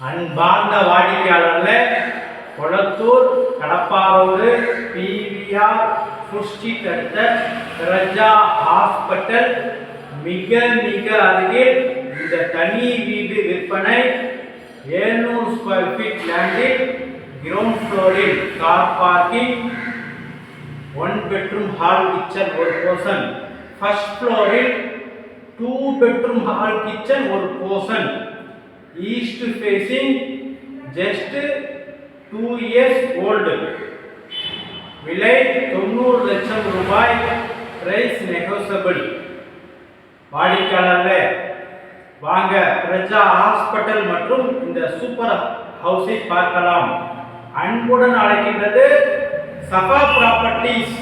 அன்பார்ந்த வாடிக்கையாளர்களே Kolathur Kadappa road PVR food street அடுத்த பிரஜா ஹாஸ்பிட்டல் மிக மிக அருகே இந்த தனி வீடு விற்பனை 700 ஸ்கொயர் ஃபீட் லேண்டில் கிரவுண்ட் ஃப்ளோரில் car parking one bedroom hall kitchen ஒரு போர்ஷன் ஃபர்ஸ்ட் ஃப்ளோரில் டூ பெட்ரூம் ஹால் கிச்சன் ஒரு portion east facing just two years old விலை தொண்ணூறு லட்சம் ரூபாய் பிரைஸ் நெகோசபிள் வாடிக்கையாளர்களே வாங்க பிரஜா ஹாஸ்பிட்டல் மற்றும் இந்த சூப்பர் ஹவுஸை பார்க்கலாம். அன்புடன் அழைக்கின்றது சபா ப்ராப்பர்ட்டிஸ்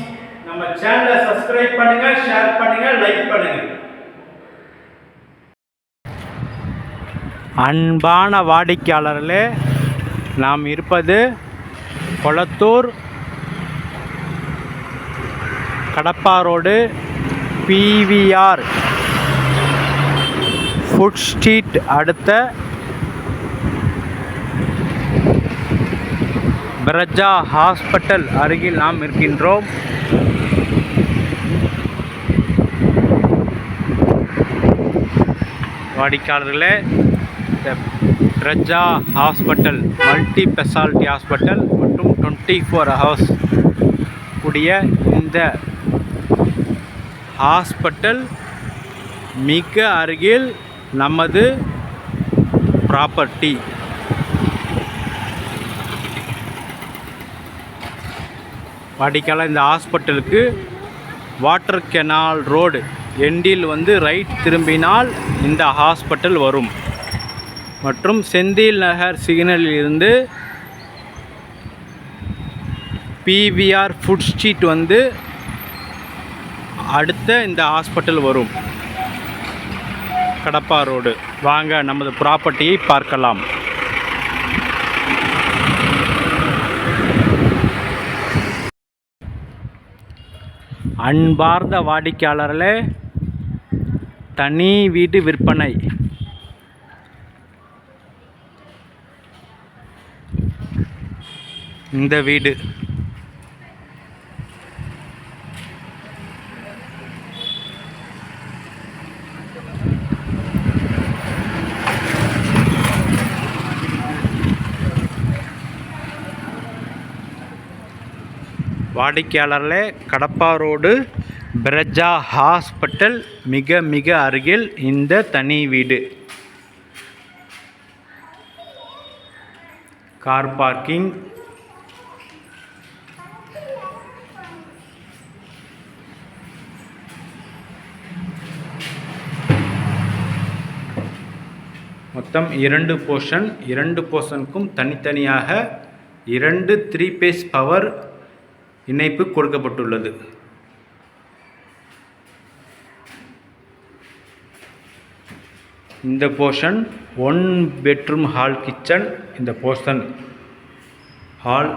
நம்ம சேனலை சப்ஸ்கிரைப் பண்ணுங்க ஷேர் பண்ணுங்க லைக் பண்ணுங்க. அன்பான வாடிக்கையாளர்களே நாம் இருப்பது Kolathur Kadappa road PVR food street அடுத்த பிரஜா ஹாஸ்பிட்டல் அருகில் நாம் இருக்கின்றோம். வாடிக்கையாளர்களே இந்த Praja hospital multi speciality hospital மற்றும் டுவெண்ட்டி ஃபோர் ஹவர்ஸ் கூடிய இந்த ஹாஸ்பிட்டல் மிக அருகில் நமது ப்ராப்பர்ட்டி. வாடிக்கையாளர் இந்த ஹாஸ்பிட்டலுக்கு வாட்டர் கெனால் ரோடு எண்டில் வந்து ரைட் திரும்பினால் இந்த ஹாஸ்பிட்டல் வரும். மற்றும் செந்தில் நகர் சிக்னலில் இருந்து பிவிஆர் ஃபுட் ஸ்ட்ரீட் வந்து அடுத்த இந்த ஹாஸ்பிட்டல் வரும். கடப்பா ரோடு வாங்க நமது ப்ராப்பர்ட்டியை பார்க்கலாம். அன்பார்ந்த வாடிக்கையாளர்களே தனி வீடு விற்பனை. இந்த வீடு. வாடிக்கையாளர்களே கடப்பா ரோடு பிரஜா ஹாஸ்பிட்டல் மிக மிக அருகில் இந்த தனி வீடு. கார் பார்க்கிங் மொத்தம் இரண்டு போர்ஷன் இரண்டு போர்ஷனுக்கும் தனித்தனியாக இரண்டு த்ரீ பேஸ் பவர் இணைப்பு கொடுக்கப்பட்டுள்ளது. இந்த portion one bedroom hall kitchen இந்த போர்ஷன் ஹால்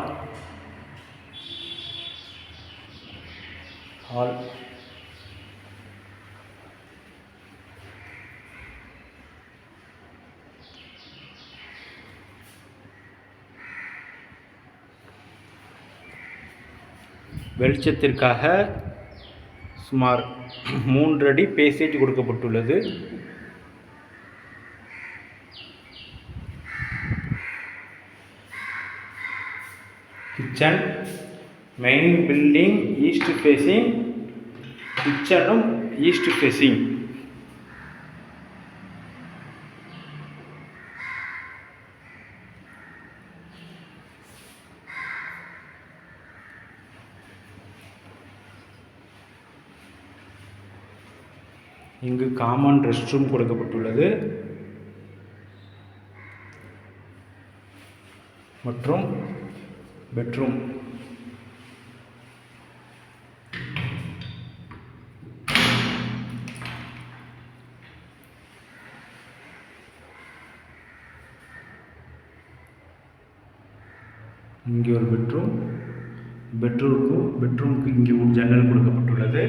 ஹால் வெளிச்சத்திற்காக சுமார் மூன்றடி பேசேஜ் கொடுக்கப்பட்டுள்ளது. Kitchen main building east facing கிச்சனும் east facing. இங்கு காமன் ரெஸ்ட் ரூம் கொடுக்கப்பட்டுள்ளது. மற்றும் பெட்ரூம் இங்கே ஒரு பெட்ரூம் பெட்ரூமுக்கு பெட்ரூமுக்கு இங்கே ஒரு ஜன்னல் கொடுக்கப்பட்டுள்ளது.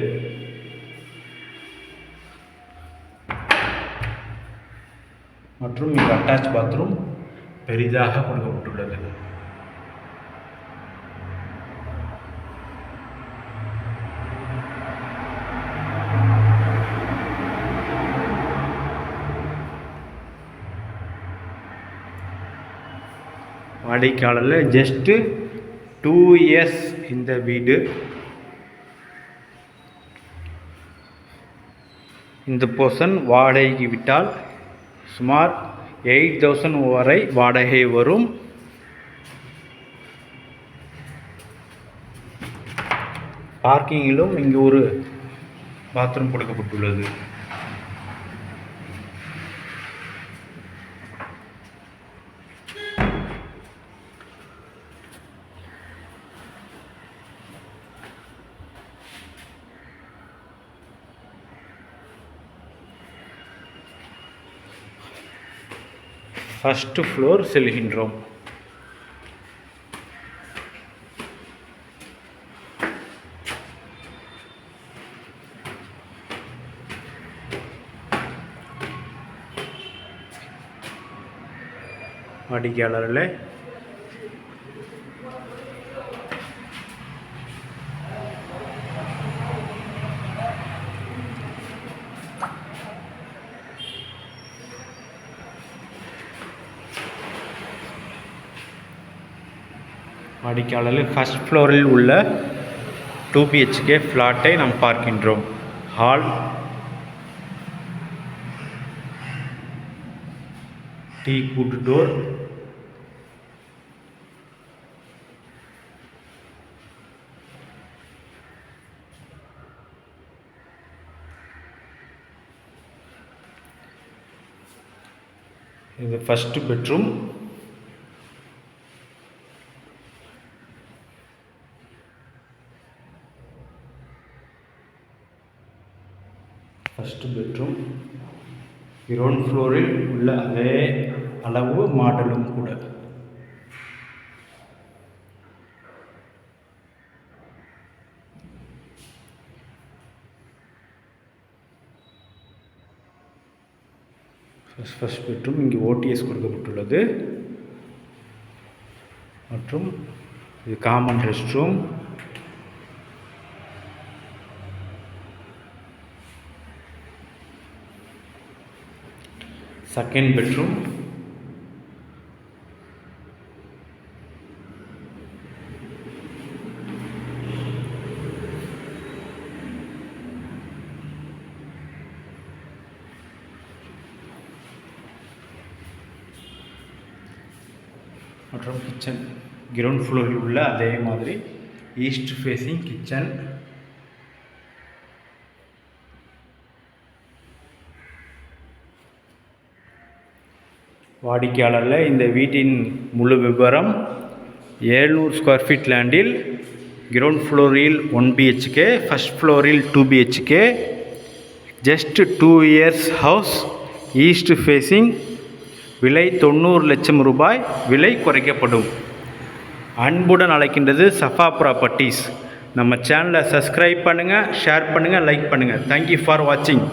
மற்றும் இங்கு அட்டாச் பாத்ரூம் பெரிதாக கொடுக்கப்பட்டுள்ளது. வாடிக்கையாளரில் ஜஸ்ட்டு டூ இயர்ஸ் இந்த வீடு. இந்த போர்ஷன் வாடகைக்கு விட்டால் சுமார் எயிட் தௌசண்ட் வரை வாடகை வரும். பார்க்கிங்கிலும் இங்கு ஒரு பாத்ரூம் கொடுக்கப்பட்டுள்ளது. ஃபஸ்ட்டு ஃப்ளோர் செல்கின்றோம் வாடிக்கையாளர்களே வாடிக்கையாளர்கள் ஃபஸ்ட் ஃப்ளோரில் உள்ள டூ பிஹெச்கே ஃப்ளாட்டை நாம் பார்க்கின்றோம். ஹால் டீ குட் டோர் இது first bedroom first bedroom ground ஃப்ளோரில் உள்ள அதே அளவு மாடலும் கூட. ஃபஸ்ட் ஃபஸ்ட் பெட்ரூம் இங்கே ஓடிஎஸ் கொடுக்கப்பட்டுள்ளது. மற்றும் இது common rest room second bedroom மற்றும் கிச்சன் கிரவுண்ட் ஃப்ளோரில் உள்ள அதே மாதிரி ஈஸ்ட் ஃபேஸிங் கிச்சன் வாடிக்கையாளரில் இந்த வீட்டின் முழு விவரம் ஏழ்நூறு ஸ்கொயர் ஃபீட் லேண்டில் கிரவுண்ட் ஃப்ளோரில் ஒன் பிஹெச்கே ஃபஸ்ட் ஃப்ளோரில் two BHK just two years house east facing விலை தொண்ணூறு லட்சம் ரூபாய் விலை குறைக்கப்படும். அன்புடன் அழைக்கின்றது சஃபா ப்ராப்பர்ட்டிஸ் நம்ம சேனலை சப்ஸ்கிரைப் பண்ணுங்கள் ஷேர் பண்ணுங்கள் லைக் பண்ணுங்கள் தேங்க்யூ ஃபார் வாட்சிங்